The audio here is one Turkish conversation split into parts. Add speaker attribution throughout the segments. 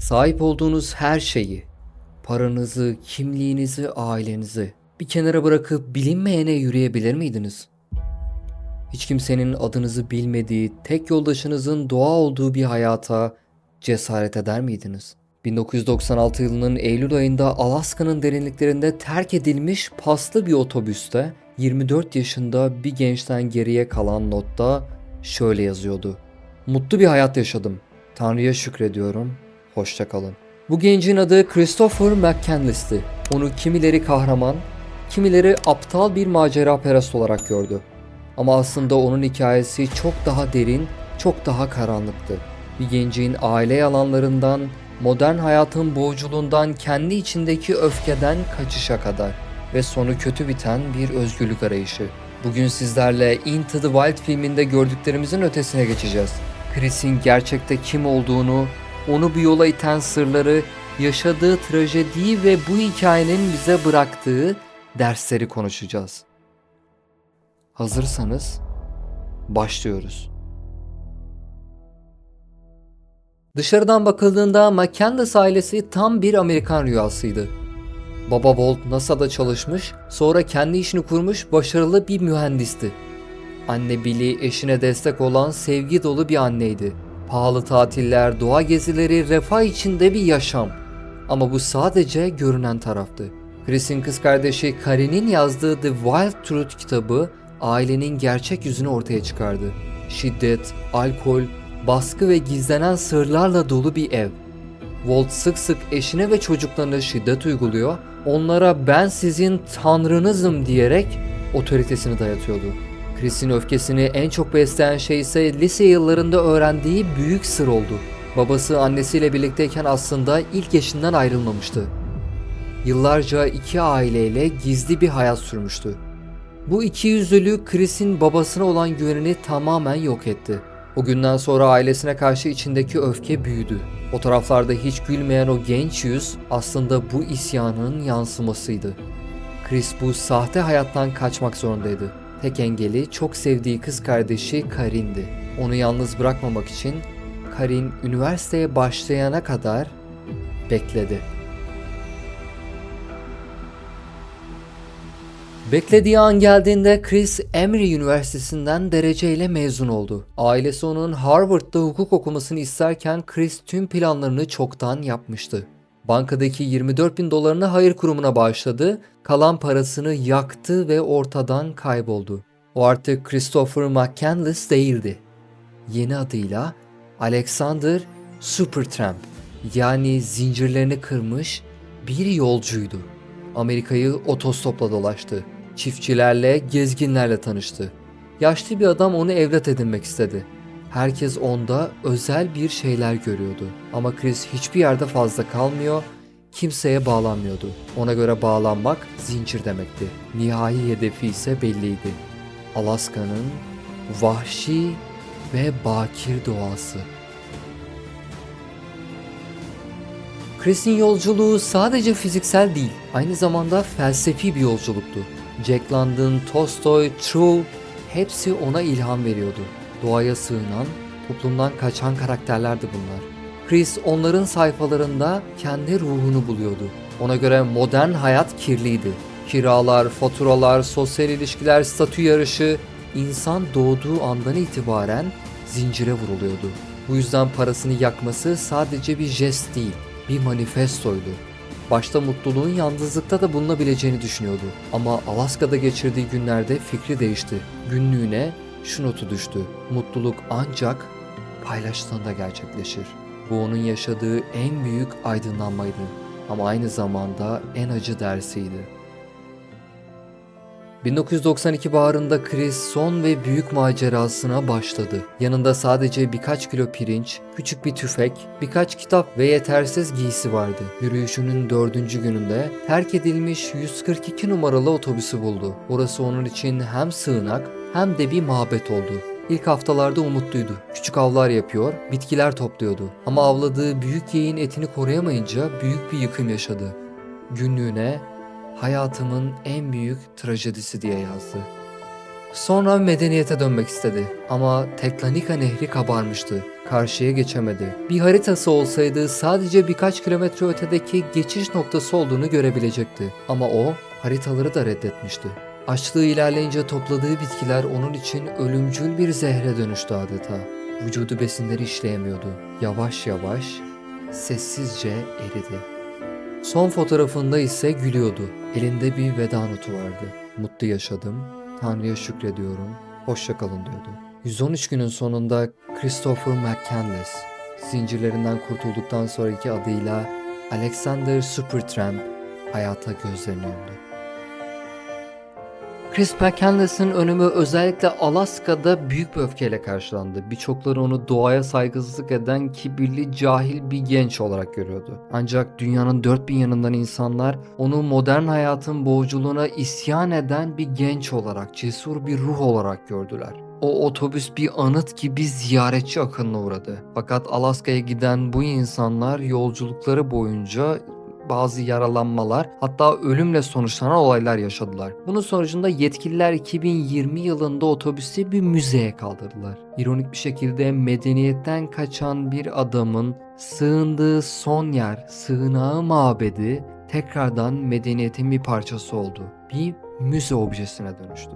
Speaker 1: Sahip olduğunuz her şeyi, paranızı, kimliğinizi, ailenizi bir kenara bırakıp bilinmeyene yürüyebilir miydiniz? Hiç kimsenin adınızı bilmediği, tek yoldaşınızın doğa olduğu bir hayata cesaret eder miydiniz? 1996 yılının Eylül ayında Alaska'nın derinliklerinde terk edilmiş paslı bir otobüste 24 yaşında bir gençten geriye kalan notta şöyle yazıyordu. Mutlu bir hayat yaşadım. Tanrı'ya şükrediyorum. Hoşça kalın. Bu gencin adı Christopher McCandless'ti. Onu kimileri kahraman, kimileri aptal bir macera perest olarak gördü. Ama aslında onun hikayesi çok daha derin, çok daha karanlıktı. Bir gencin aile yalanlarından, modern hayatın boğuculuğundan kendi içindeki öfkeden kaçışa kadar ve sonu kötü biten bir özgürlük arayışı. Bugün sizlerle Into the Wild filminde gördüklerimizin ötesine geçeceğiz. Chris'in gerçekte kim olduğunu, onu bu yola iten sırları, yaşadığı trajediyi ve bu hikayenin bize bıraktığı dersleri konuşacağız. Hazırsanız başlıyoruz. Dışarıdan bakıldığında McCandless ailesi tam bir Amerikan rüyasıydı. Baba Walt NASA'da çalışmış, sonra kendi işini kurmuş başarılı bir mühendisti. Anne Billy eşine destek olan sevgi dolu bir anneydi. Pahalı tatiller, doğa gezileri, refah içinde bir yaşam. Ama bu sadece görünen taraftı. Chris'in kız kardeşi Karin'in yazdığı The Wild Truth kitabı ailenin gerçek yüzünü ortaya çıkardı. Şiddet, alkol, baskı ve gizlenen sırlarla dolu bir ev. Walt sık sık eşine ve çocuklarına şiddet uyguluyor, onlara ben sizin tanrınızım diyerek otoritesini dayatıyordu. Chris'in öfkesini en çok besleyen şey ise lise yıllarında öğrendiği büyük sır oldu. Babası annesiyle birlikteyken aslında ilk eşinden ayrılmamıştı. Yıllarca iki aileyle gizli bir hayat sürmüştü. Bu ikiyüzlülük Chris'in babasına olan güvenini tamamen yok etti. O günden sonra ailesine karşı içindeki öfke büyüdü. O taraflarda hiç gülmeyen o genç yüz aslında bu isyanın yansımasıydı. Chris bu sahte hayattan kaçmak zorundaydı. Tek engeli çok sevdiği kız kardeşi Karin'di. Onu yalnız bırakmamak için Karin üniversiteye başlayana kadar bekledi. Beklediği an geldiğinde Chris Emory Üniversitesi'nden dereceyle mezun oldu. Ailesi onun Harvard'da hukuk okumasını isterken Chris tüm planlarını çoktan yapmıştı. Bankadaki 24 bin dolarını hayır kurumuna bağışladı, kalan parasını yaktı ve ortadan kayboldu. O artık Christopher McCandless değildi. Yeni adıyla Alexander Supertramp yani zincirlerini kırmış bir yolcuydu. Amerika'yı otostopla dolaştı. Çiftçilerle, gezginlerle tanıştı. Yaşlı bir adam onu evlat edinmek istedi. Herkes onda özel bir şeyler görüyordu. Ama Chris hiçbir yerde fazla kalmıyor, kimseye bağlanmıyordu. Ona göre bağlanmak zincir demekti. Nihai hedefi ise belliydi. Alaska'nın vahşi ve bakir doğası. Chris'in yolculuğu sadece fiziksel değil, aynı zamanda felsefi bir yolculuktu. Jack London, Tolstoy, Trull hepsi ona ilham veriyordu. Doğaya sığınan, toplumdan kaçan karakterlerdi bunlar. Chris onların sayfalarında kendi ruhunu buluyordu. Ona göre modern hayat kirliydi. Kiralar, faturalar, sosyal ilişkiler, statü yarışı, insan doğduğu andan itibaren zincire vuruluyordu. Bu yüzden parasını yakması sadece bir jest değil, bir manifestoydu. Başta mutluluğun yalnızlıkta da bulunabileceğini düşünüyordu. Ama Alaska'da geçirdiği günlerde fikri değişti. Günlüğüne şu notu düştü. Mutluluk ancak paylaştığında gerçekleşir. Bu onun yaşadığı en büyük aydınlanmaydı. Ama aynı zamanda en acı dersiydi. 1992 baharında Chris son ve büyük macerasına başladı. Yanında sadece birkaç kilo pirinç, küçük bir tüfek, birkaç kitap ve yetersiz giysi vardı. Yürüyüşünün dördüncü gününde terk edilmiş 142 numaralı otobüsü buldu. Orası onun için hem sığınak hem de bir mabet oldu. İlk haftalarda umutluydu. Küçük avlar yapıyor, bitkiler topluyordu. Ama avladığı büyük yeğin etini koruyamayınca büyük bir yıkım yaşadı. Günlüğüne hayatımın en büyük trajedisi diye yazdı. Sonra medeniyete dönmek istedi ama Teklanika nehri kabarmıştı. Karşıya geçemedi. Bir haritası olsaydı sadece birkaç kilometre ötedeki geçiş noktası olduğunu görebilecekti. Ama o haritaları da reddetmişti. Açlığı ilerleyince topladığı bitkiler onun için ölümcül bir zehre dönüştü adeta. Vücudu besinleri işleyemiyordu. Yavaş yavaş, sessizce eridi. Son fotoğrafında ise gülüyordu. Elinde bir veda notu vardı. Mutlu yaşadım, Tanrı'ya şükrediyorum, hoşça kalın diyordu. 113 günün sonunda Christopher McCandless, zincirlerinden kurtulduktan sonraki adıyla Alexander Supertramp hayata gözlerini yumdu. Chris McCandless'ın ölümü özellikle Alaska'da büyük bir öfkeyle karşılandı. Birçokları onu doğaya saygısızlık eden kibirli, cahil bir genç olarak görüyordu. Ancak dünyanın dört bin yanından insanlar onu modern hayatın boğuculuğuna isyan eden bir genç olarak, cesur bir ruh olarak gördüler. O otobüs bir anıt gibi ziyaretçi akınına uğradı. Fakat Alaska'ya giden bu insanlar yolculukları boyunca bazı yaralanmalar hatta ölümle sonuçlanan olaylar yaşadılar. Bunun sonucunda yetkililer 2020 yılında otobüsü bir müzeye kaldırdılar. İronik bir şekilde medeniyetten kaçan bir adamın sığındığı son yer, sığınağı mabedi tekrardan medeniyetin bir parçası oldu. Bir müze objesine dönüştü.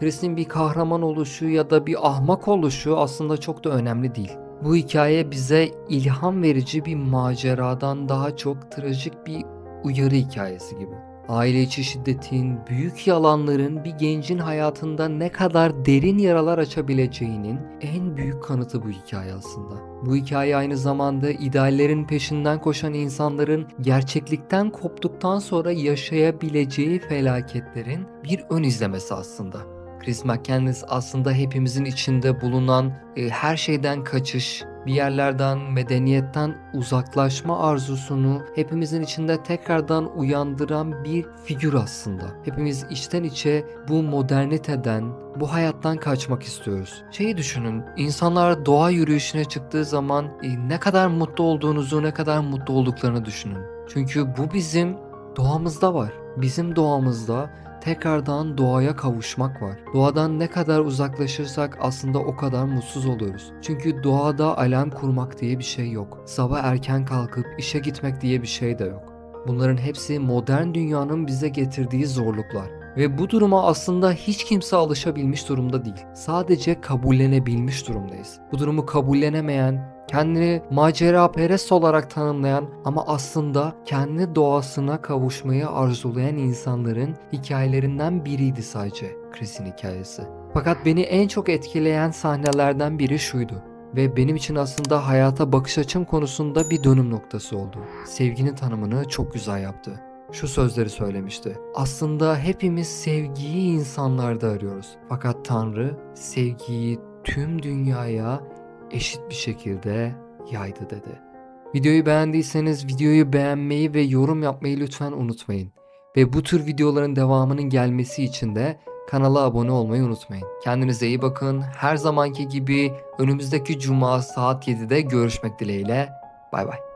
Speaker 1: Chris'in bir kahraman oluşu ya da bir ahmak oluşu aslında çok da önemli değil. Bu hikaye bize ilham verici bir maceradan daha çok trajik bir uyarı hikayesi gibi. Aile içi şiddetin, büyük yalanların bir gencin hayatında ne kadar derin yaralar açabileceğinin en büyük kanıtı bu hikaye aslında. Bu hikaye aynı zamanda ideallerin peşinden koşan insanların gerçeklikten koptuktan sonra yaşayabileceği felaketlerin bir ön izlemesi aslında. Chris McCandless aslında hepimizin içinde bulunan e, her şeyden kaçış, bir yerlerden, medeniyetten uzaklaşma arzusunu hepimizin içinde tekrardan uyandıran bir figür aslında. Hepimiz içten içe bu moderniteden, bu hayattan kaçmak istiyoruz. Şeyi düşünün, insanlar doğa yürüyüşüne çıktığı zaman e, ne kadar mutlu olduğunuzu, ne kadar mutlu olduklarını düşünün. Çünkü bu bizim doğamızda var. Bizim doğamızda tekrardan doğaya kavuşmak var. Doğadan ne kadar uzaklaşırsak aslında o kadar mutsuz oluyoruz. Çünkü doğada alarm kurmak diye bir şey yok. Sabah erken kalkıp işe gitmek diye bir şey de yok. Bunların hepsi modern dünyanın bize getirdiği zorluklar. Ve bu duruma aslında hiç kimse alışabilmiş durumda değil. Sadece kabullenebilmiş durumdayız. Bu durumu kabullenemeyen, kendini macera perest olarak tanımlayan ama aslında kendi doğasına kavuşmayı arzulayan insanların hikayelerinden biriydi sadece Chris'in hikayesi. Fakat beni en çok etkileyen sahnelerden biri şuydu ve benim için aslında hayata bakış açım konusunda bir dönüm noktası oldu. Sevginin tanımını çok güzel yaptı. Şu sözleri söylemişti. Aslında hepimiz sevgiyi insanlarda arıyoruz. Fakat Tanrı sevgiyi tüm dünyaya eşit bir şekilde yaydı dedi. Videoyu beğendiyseniz videoyu beğenmeyi ve yorum yapmayı lütfen unutmayın. Ve bu tür videoların devamının gelmesi için de kanala abone olmayı unutmayın. Kendinize iyi bakın. Her zamanki gibi önümüzdeki cuma saat 7'de görüşmek dileğiyle. Bay bay.